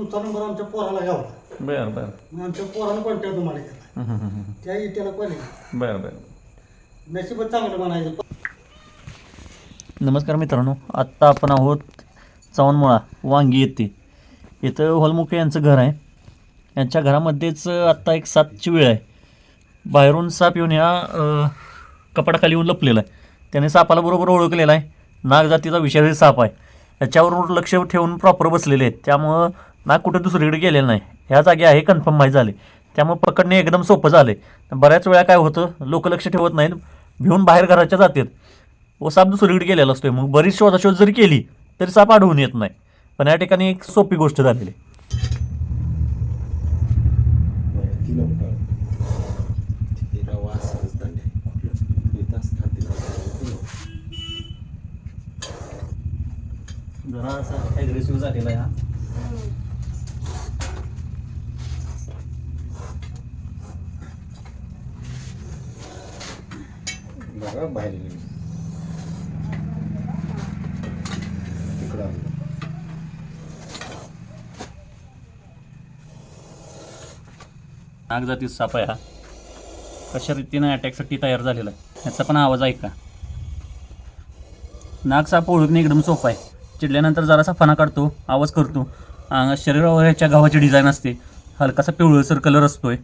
तुमचा नंबर आमच्या पोराला गावला बरं बरं. मग आमच्या पोरानं कॉन्टॅक्ट तुम्हाला केला. त्या इट्याला कॉल बरं बरं. नशीबच चांगलं म्हणायचं. नमस्कार मित्रांनो आत्ता आपण आहोत चव्हाणमुळा वांगी येथे. इथं होलमुखे यांचं घर आहे. यांच्या घरामध्येच आत्ता एक सातची वेळ आहे. बाहेरून साप येऊन ह्या अ, कपाटाखाली येऊन लपलेला आहे. त्याने सापाला बरोबर ओळखलेला आहे. नागजातीचा विषारी साप आहे. याच्यावर लक्ष ठेवून प्रॉपर बसलेले आहेत. त्यामुळं ना कुठं दुसरीकडे गेलेलं नाही. ह्या जागी आहे कन्फर्म माहीत झाले. त्यामुळे पकडणे एकदम सोपं झाले बऱ्याच वेळा काय होतं लोक लक्ष ठेवत नाहीत भिवून बाहेर घराच्या जातात. व साप दुसरीकडे गेलेला असतोय. मग बरीच शोधाशोध जरी केली तरी साप आढळून येत नाही. पण या ठिकाणी एक सोपी गोष्ट झालेली. जरा असा ॲग्रेसिव्ह झालेला आहे बघा बाहेर तिकडं नाग जातीचा साप आहे हा. कशा रीतीनं अटॅकसाठी तयार झालेला आहे? ह्याचा पण आवाज ऐका. नाग साप ओळखणे एकदम सोपं आहे. चिडल्यानंतर जरासा फणा काढतो आवाज करतो. शरीरावर ह्याच्या गव्हाची डिझाईन असते. हलकासा पिवळसर कलर असतोय.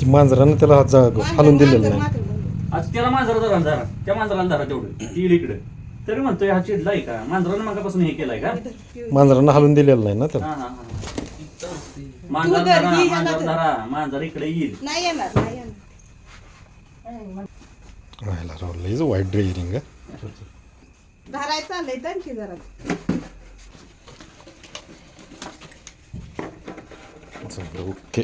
ती मांजरानं त्याला हात जा- हालून दिलेलं नाही. आज त्याला मांजरा धरा धरा. त्या मांजराला धरा तेवढं. येईल इकडे. तरी म्हणतोय हा चिडलाय का? मांजरानं मागापासून हे केलाय का? मांजरानं हालून दिलेलं नाही ना त्याला. हा हा हा. मांजर तू धर, धरा ही ह्याला मांजर धर. धरा. मांजर इकडे येईल. नाही येणार नाही येणार. राहायला राव लईच वाईट ड्रेरिंग धरायचं चाललंय तर की जरा ओके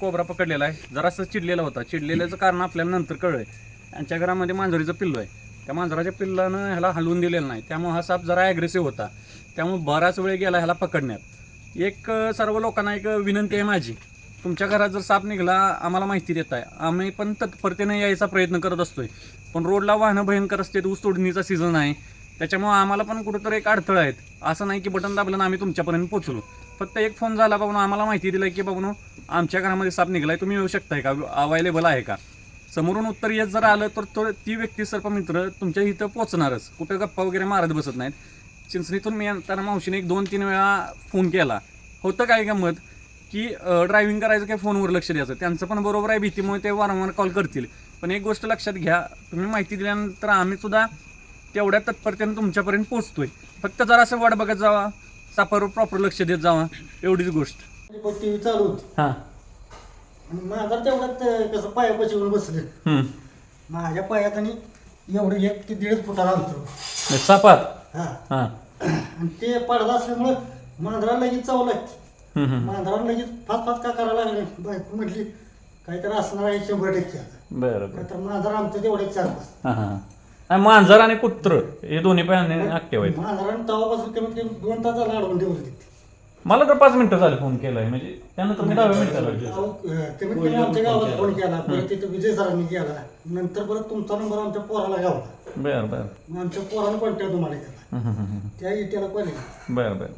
कोबरा पकडलेला आहे. जरासं चिडलेला होता. चिडलेल्याचं कारण आपल्याला नंतर कळलं यांच्या घरामध्ये मांजरीचं पिल्लू आहे. त्या मांजराच्या पिल्लानं ह्याला हलवून दिलेलं नाही. त्यामुळे हा साप जरा ॲग्रेसिव्ह होता. त्यामुळे बराच वेळ गेला ह्याला पकडण्यात. एक सर्व लोकांना एक विनंती आहे माझी. तुमच्या घरात जर साप निघाला आम्हाला माहिती देत आहे. आम्ही पण तत्परतेने यायचा प्रयत्न करत असतोय. पण रोडला वाहनं भयंकर असते ऊस तोडणीचा सीझन आहे. त्याच्यामुळे आम्हाला पण कुठंतरी एक अडथळा आहेत असं नाही की बटन दाबलं ना आम्ही तुमच्यापर्यंत पोचलो फक्त एक फोन झाला बाबून आम्हाला माहिती दिलं की बाबून आमच्या घरामध्ये साप निघालाय तुम्ही येऊ शकताय का? अवेलेबल आहे का? समोरून उत्तर येत जर आलं तर तो ती व्यक्ती सर्पमित्र तुमच्या इथं पोचणारच कुठे गप्पा वगैरे मारत बसत नाहीत. चिंचणीतून मी येताना मावशीने एक दोन तीन वेळा फोन केला. होतं काय गंमत? की ड्रायव्हिंग करायचं काय फोनवर लक्ष द्यायचं? त्यांचं पण बरोबर आहे भीतीमुळे ते वारंवार कॉल करतील. पण एक गोष्ट लक्षात घ्या तुम्ही माहिती दिल्यानंतर आम्ही सुद्धा तेवढ्या तत्परतेने तुमच्यापर्यंत पोचतोय फक्त जरासं वाट बघत जावा. सापावर प्रॉपर लक्ष देत जावा. एवढीच गोष्ट. चालू होती हां. आणि माझा तेवढ्यात अं, कसं पायापाशी येऊन बसले. माझ्या पायात आणि एवढं एक ते दीडच फुटाला अंतर. सापात? हा. हां. आणि ते पडदा असल्यामुळं मांजराला लगेच चावू लागते. मांजराला लगेच फात फात का करायला लागले? बायको म्हटली काहीतरी असणार आहे शंभर टक्के आता. बरं बरं. तर मांजर आमचं तेवढे चार पाच हां हां. आणि मांजर आणि कुत्र हे दोन्ही पण ऍक्टिव्ह आहेत मांजरानं तवापासून कमीत कमी दोन तासाला अडवून ठेवली तिथे मला तर पाच मिनिटं झाले फोन केलाय म्हणजे त्यानंतर मी दहाव्या मिनिटाला अहो, अं, कमीत कमी आमच्या गावात फोन केला परत तिथं विजय सरांनी केला. नंतर परत तुमचा नंबर आमच्या पोराला गावला. बरं बरं. मग आमच्या पोरानं कॉन्टॅक्ट तुम्हाला केला. हं, हं, हं. त्या इट्याला कॉल बरं बरं.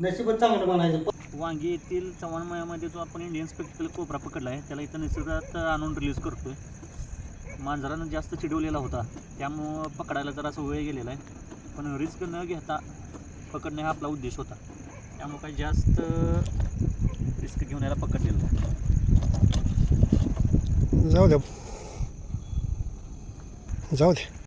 नशीबच चांगलं म्हणायचं. वांगी येथील चव्हाणमयामध्ये जो आपण इंडियन स्पेक्टिकल कोबरा पकडला आहे त्याला इथं निसर्गात आणून रिलीज करतोय. मांजरानं जास्त चिडवलेला होता. त्यामुळं पकडायला जरासा वेळ गेलेला आहे. पण रिस्क न घेता पकडणे हा आपला उद्देश होता. त्यामुळं काही जास्त रिस्क घेऊन याला पकडलेलं जाऊ द्या जाऊ द्या